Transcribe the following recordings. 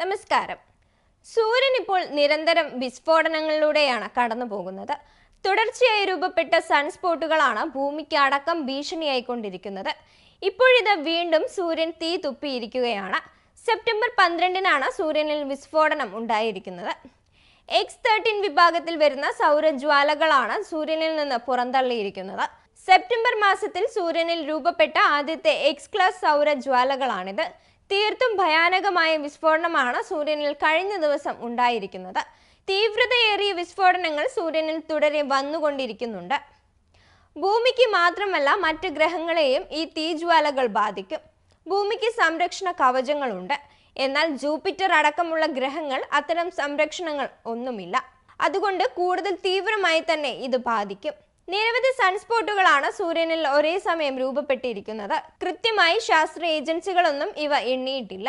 നമസ്കാരം. സൂര്യൻ ഇപ്പോൾ നിരന്തരം വിസ്ഫോടനങ്ങളിലൂടെയാണ് കടന്നു പോകുന്നത് തുടർച്ചയായി രൂപപ്പെട്ട സൺസ്പോട്ടുകളാണ് ഭൂമിക്ക് അടക്കം ഭീഷണിയായിക്കൊണ്ടിരിക്കുന്നത്. ഇപ്പോഴിത് വീണ്ടും സൂര്യൻ തീ തുപ്പിയിരിക്കുകയാണ്. സെപ്റ്റംബർ പന്ത്രണ്ടിനാണ് സൂര്യനിൽ വിസ്ഫോടനം ഉണ്ടായിരിക്കുന്നത്. എക്സ് തേർട്ടീൻ വിഭാഗത്തിൽ വരുന്ന സൗരജ്വാലകളാണ് സൂര്യനിൽ നിന്ന് പുറന്തള്ളിയിരിക്കുന്നത്. സെപ്റ്റംബർ മാസത്തിൽ സൂര്യനിൽ രൂപപ്പെട്ട ആദ്യത്തെ എക്സ് ക്ലാസ് സൗരജ്വാലകളാണിത്. തീർത്തും ഭയാനകമായ വിസ്ഫോടനമാണ് സൂര്യനിൽ കഴിഞ്ഞ ദിവസം ഉണ്ടായിരിക്കുന്നത്. തീവ്രതയേറിയ വിസ്ഫോടനങ്ങൾ സൂര്യനിൽ തുടരെ വന്നുകൊണ്ടിരിക്കുന്നുണ്ട്. ഭൂമിക്ക് മാത്രമല്ല മറ്റ് ഗ്രഹങ്ങളെയും ഈ തീജ്വാലകൾ ബാധിക്കും. ഭൂമിക്ക് സംരക്ഷണ കവചങ്ങളുണ്ട്. എന്നാൽ ജൂപ്പിറ്റർ അടക്കമുള്ള ഗ്രഹങ്ങൾ അത്തരം സംരക്ഷണങ്ങൾ ഒന്നുമില്ല. അതുകൊണ്ട് കൂടുതൽ തീവ്രമായി തന്നെ ഇത് ബാധിക്കും. നിരവധി സൺസ്പോട്ടുകളാണ് സൂര്യനിൽ ഒരേ സമയം രൂപപ്പെട്ടിരിക്കുന്നത്. കൃത്യമായി ശാസ്ത്ര ഏജൻസികളൊന്നും ഇവ എണ്ണിയിട്ടില്ല.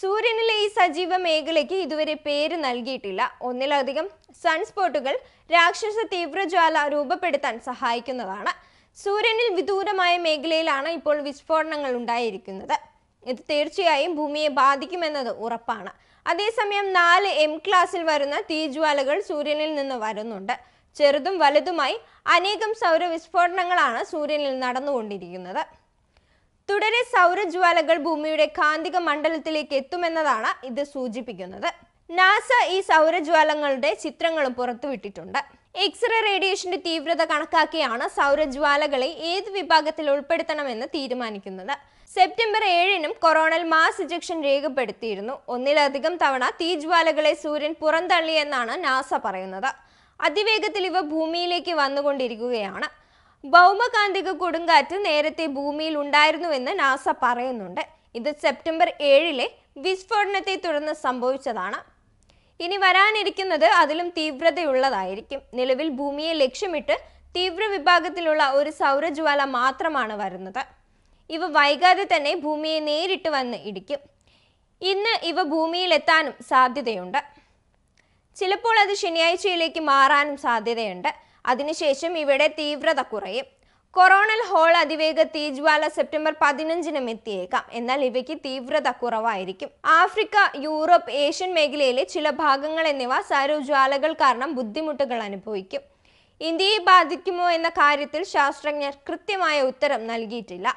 സൂര്യനിലെ ഈ സജീവ മേഖലയ്ക്ക് ഇതുവരെ പേര് നൽകിയിട്ടില്ല. ഒന്നിലധികം സൺസ്പോട്ടുകൾ രാക്ഷസ തീവ്രജ്വാല രൂപപ്പെടുത്താൻ സഹായിക്കുന്നതാണ്. സൂര്യനിൽ വിദൂരമായ മേഖലയിലാണ് ഇപ്പോൾ വിസ്ഫോടനങ്ങൾ ഉണ്ടായിരിക്കുന്നത്. ഇത് തീർച്ചയായും ഭൂമിയെ ബാധിക്കുമെന്നത് ഉറപ്പാണ്. അതേസമയം നാല് എം ക്ലാസ്സിൽ വരുന്ന തീജ്വാലകൾ സൂര്യനിൽ നിന്ന് വരുന്നുണ്ട്. ചെറുതും വലുതുമായി അനേകം സൗരവിസ്ഫോടനങ്ങളാണ് സൂര്യനിൽ നടന്നുകൊണ്ടിരിക്കുന്നത്. തുടരെ സൗരജ്വാലകൾ ഭൂമിയുടെ കാന്തിക മണ്ഡലത്തിലേക്ക് എത്തുമെന്നതാണ് ഇത് സൂചിപ്പിക്കുന്നത്. നാസ ഈ സൗരജ്വാലങ്ങളുടെ ചിത്രങ്ങളും പുറത്തുവിട്ടിട്ടുണ്ട്. എക്സ്റേ റേഡിയേഷന്റെ തീവ്രത കണക്കാക്കിയാണ് സൗരജ്വാലകളെ ഏത് വിഭാഗത്തിൽ ഉൾപ്പെടുത്തണമെന്ന് തീരുമാനിക്കുന്നത്. സെപ്റ്റംബർ ഏഴിനും കൊറോണൽ മാസ് ഇജക്ഷൻ രേഖപ്പെടുത്തിയിരുന്നു. ഒന്നിലധികം തവണ തീജ്വാലകളെ സൂര്യൻ പുറന്തള്ളിയെന്നാണ് നാസ പറയുന്നത്. അതിവേഗത്തിൽ ഇവ ഭൂമിയിലേക്ക് വന്നുകൊണ്ടിരിക്കുകയാണ്. ഭൗമകാന്തിക കൊടുങ്കാറ്റ് നേരത്തെ ഭൂമിയിൽ ഉണ്ടായിരുന്നുവെന്ന് നാസ പറയുന്നുണ്ട്. ഇത് സെപ്റ്റംബർ ഏഴിലെ വിസ്ഫോടനത്തെ തുടർന്ന് സംഭവിച്ചതാണ്. ഇനി വരാനിരിക്കുന്നത് അതിലും തീവ്രതയുള്ളതായിരിക്കും. നിലവിൽ ഭൂമിയെ ലക്ഷ്യമിട്ട് തീവ്ര വിഭാഗത്തിലുള്ള ഒരു സൗരജ്വാല മാത്രമാണ് വരുന്നത്. ഇവ വൈകാതെ തന്നെ ഭൂമിയെ നേരിട്ട് വന്ന് ഇടിക്കും. ഇന്ന് ഇവ ഭൂമിയിൽ എത്താനും സാധ്യതയുണ്ട്. ചിലപ്പോൾ അത് ശനിയാഴ്ചയിലേക്ക് മാറാനും സാധ്യതയുണ്ട്. അതിനുശേഷം ഇവിടെ തീവ്രത കുറയും. കൊറോണൽ ഹോൾ അതിവേഗ തീജ്വാല സെപ്റ്റംബർ പതിനഞ്ചിനും എത്തിയേക്കാം. എന്നാൽ ഇവയ്ക്ക് തീവ്രത കുറവായിരിക്കും. ആഫ്രിക്ക യൂറോപ്പ് ഏഷ്യൻ മേഖലയിലെ ചില ഭാഗങ്ങൾ എന്നിവ സൗരജ്വാലകൾ കാരണം ബുദ്ധിമുട്ടുകൾ അനുഭവിക്കും. ഇന്ത്യയെ ബാധിക്കുമോ എന്ന കാര്യത്തിൽ ശാസ്ത്രജ്ഞർ കൃത്യമായ ഉത്തരം നൽകിയിട്ടില്ല.